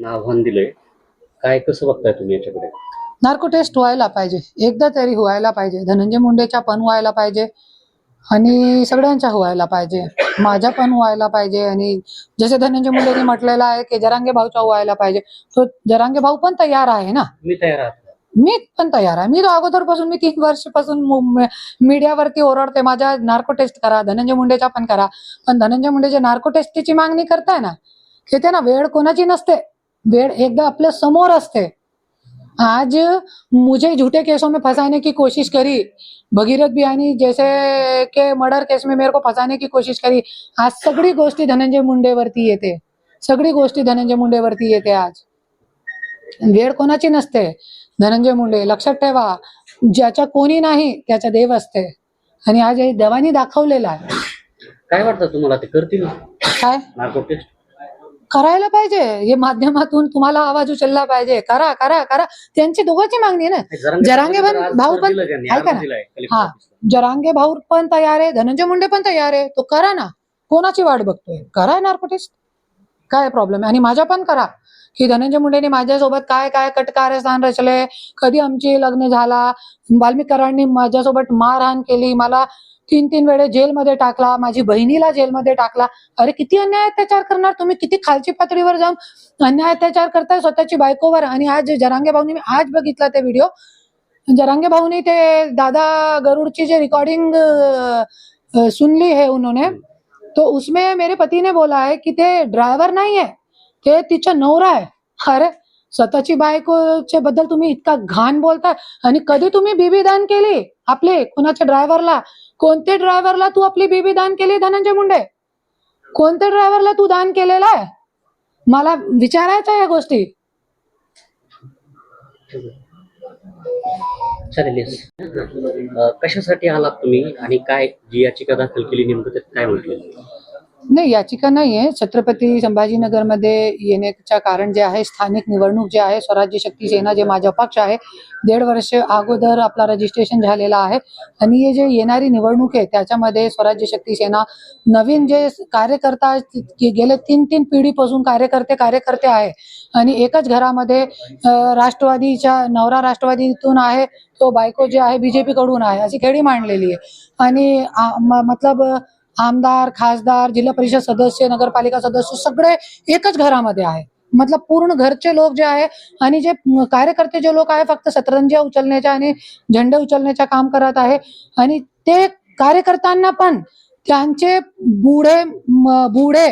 आव्हान दिलंय. काय कसं बघताय तुम्ही याच्याकडे? नार्को टेस्ट व्हायला पाहिजे. एकदा तरी व्हायला पाहिजे. धनंजय मुंडेच्या पण व्हायला पाहिजे आणि सगळ्यांच्या व्हायला पाहिजे. माझ्या पण व्हायला पाहिजे आणि जसे धनंजय मुंडेने म्हटलेलं आहे की जरांगे भाऊच्या व्हायला पाहिजे. तो जरांगे भाऊ पण तयार आहे ना? मी तयार आहात. मी पण तयार आहे. मी तर अगोदरपासून मी तीन वर्षापासून मीडियावरती ओरडते. माझ्या नार्को टेस्ट करा धनंजय मुंडेच्या पण करा. पण धनंजय मुंडेच्या नार्को टेस्टची मागणी करताय ना ते ना वेळ कोणाची नसते. वेळ एकदा आपल्यासमोर असते. आज मुझे झूठे केसों में फंसाने की कोशिश करी. भगीरथ बियानी जैसे के मर्डर केस में मेरे को फंसाने की कोशिश करी. आज सगळी गोष्टी धनंजय मुंडेवरती येते. सगळी गोष्टी धनंजय मुंडेवरती येते आज. वेळ कोणाची नसते. धनंजय मुंडे लक्षात ठेवा. ज्याच्या कोणी नाही त्याच्या देव असते. आणि आज हे देवानी दाखवलेला आहे. काय वाटतं तुम्हाला ते करतील? काय? नार्को टेस्ट करायला पाहिजे. हे माध्यमातून तुम्हाला आवाज उचलला पाहिजे. करा करा करा. त्यांची दोघांची मागणी आहे ना. जरांगे भाऊ- आज भाऊ पण- ऐका ना. हा. जरांगे भाऊ पण तयार आहे. धनंजय मुंडे पण तयार आहे. तो करा ना. कोणाची वाट बघतोय? करा नार्कोटिस्ट काय प्रॉब्लेम आहे? आणि माझ्या पण करा. की धनंजय मुंडेने माझ्यासोबत काय काय कटकारस्थान रचले कधी आमची लग्न झाला? वाल्मिकरांनी माझ्यासोबत मारहाण केली. मला तीन तीन वेळे जेलमध्ये टाकला माझी बहिणीला जेलमध्ये टाकला. अरे किती अन्याय अत्याचार करणार तुम्ही? किती खालची पातळीवर जाऊन अन्याय अत्याचार करताय स्वतःची बायकोवर? आणि आज जरांगे भाऊनी मी आज बघितला ते व्हिडिओ. जरांगे भाऊनी ते दादा गरुड़ची जे रिकॉर्डिंग सुनली है उन्होंने तो उसमें मेरे पति ने बोला है कि ते ड्रायव्हर नाही आहे ते तिचा नवरा आहे. अरे स्वतःची बायकोच्या बद्दल तुम्ही इतका घाण बोलताय. आणि कधी तुम्ही बीबी दान केली आपले कुणाच्या ड्रायव्हरला? कोणत्या ड्रायव्हरला तू आपली बीबी दान केली धनंजय मुंडे? कोणत्या ड्रायव्हरला तू दान केलेला आहे? मला विचारायचं आहे या गोष्टी. कशासाठी आलात तुम्ही आणि काय जी याचिका दाखल केली नेमकं काय म्हटलं? नाही याचिका नाही आहे छत्रपती संभाजीनगरमध्ये येण्याचं कारण जे आहे स्थानिक निवडणूक जे आहे स्वराज्य शक्ती सेना जे माझा पक्ष आहे दीड वर्ष अगोदर आपला रजिस्ट्रेशन झालेला आहे. आणि हे जे येणारी निवडणूक आहे त्याच्यामध्ये स्वराज्य शक्ती सेना नवीन जे कार्यकर्ता गेले तीन तीन पिढीपासून कार्यकर्ते कार्यकर्ते आहे. आणि एकच घरामध्ये राष्ट्रवादीच्या नवरा राष्ट्रवादीतून आहे तो बायको जे आहे बीजेपी कडून आहे अशी खेळी मांडलेली आहे. आणि म- मतलब आमदार खासदार जिल्हा परिषद सदस्य नगरपालिका सदस्य सगळे एकच घरामध्ये आहे. मतलब पूर्ण घरचे लोक जे आहे आणि जे कार्यकर्ते जे लोक आहे फक्त सतरंजी उचलण्याच्या आणि झेंडे उचलण्याच्या काम करत आहे. आणि ते कार्यकर्त्यांना पण त्यांचे बुढे बुढे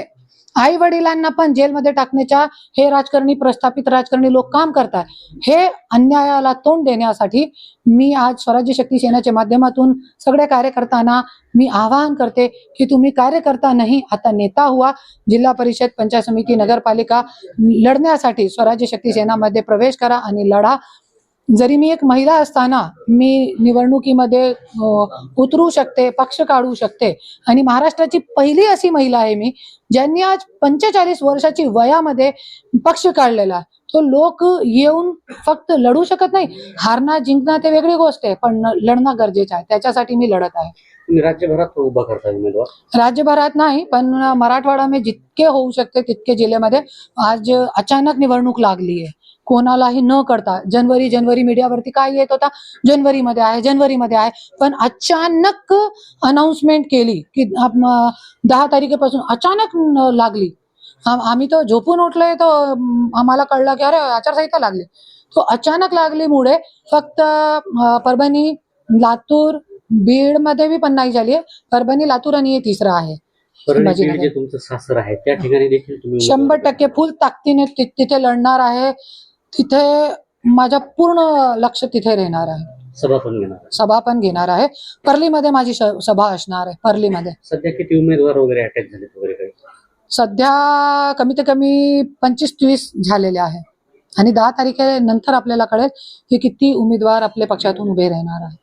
आई वडिलांना पण जेलमध्ये टाकण्याच्या हे राजकारणी प्रस्थापित राजकारणी लोक काम करतात. हे अन्यायाला तोंड देण्यासाठी मी आज स्वराज्य शक्ती सेनेच्या माध्यमातून सगळ्या कार्यकर्त्यांना मी आवाहन करते की तुम्ही कार्यकर्ता नाही आता नेता हुआ. जिल्हा परिषद पंचायत समिती नगरपालिका लढण्यासाठी स्वराज्य शक्ती सेनामध्ये प्रवेश करा आणि लढा. जरी मी एक महिला असताना मी निवडणुकीमध्ये उतरू शकते पक्ष काढू शकते. आणि महाराष्ट्राची पहिली अशी महिला आहे मी ज्यांनी आज पंचेचाळीस वर्षाची वयामध्ये पक्ष काढलेला. आहे. तो लोक येऊन फक्त लढू शकत नाही. हारणं जिंकणं ते वेगळी गोष्ट आहे पण लढणं गरजेचं आहे. त्याच्यासाठी मी लढत आहे. राज्यभरात उभा करता उमेदवार? राज्यभरात नाही पण मराठवाडा में जितके होऊ शकते तितके जिल्ह्यामध्ये आज अचानक निवडणूक लागली आहे. कोणालाही न करता जनवरी जनवरी मीडियावरती काय येत होता जनवरीमध्ये आहे जनवरीमध्ये आहे पण अचानक अनाउन्समेंट केली की दहा तारखेपासून अचानक लागली. आम- आम्ही तो झोपून उठलोय तो आम्हाला कळलं की अरे आचारसंहिता लागली. तो अचानक लागलीमुळे फक्त परभणी लातूर बीडमध्ये बी पण नाही झाली परभणी लातूर आणि हे तिसरं आहे. तुमचं सासर आहे त्या ठिकाणी देखील शंभर टक्के फुल ताकदीने तिथे लढणार आहे. तिथे माझं पूर्ण लक्ष तिथे राहणार आहे. सभा पण घेणार आहे. सभा पण घेणार आहे. परलीमध्ये माझी श- सभा असणार आहे परलीमध्ये. सध्या किती उमेदवार वगैरे अटॅक झाले वगैरे काही? सध्या कमीत कमी पंचवीस तीस झालेले आहे. आणि दहा तारखेनंतर आपल्याला कळेल की किती उमेदवार आपल्या पक्षातून उभे राहणार आहे.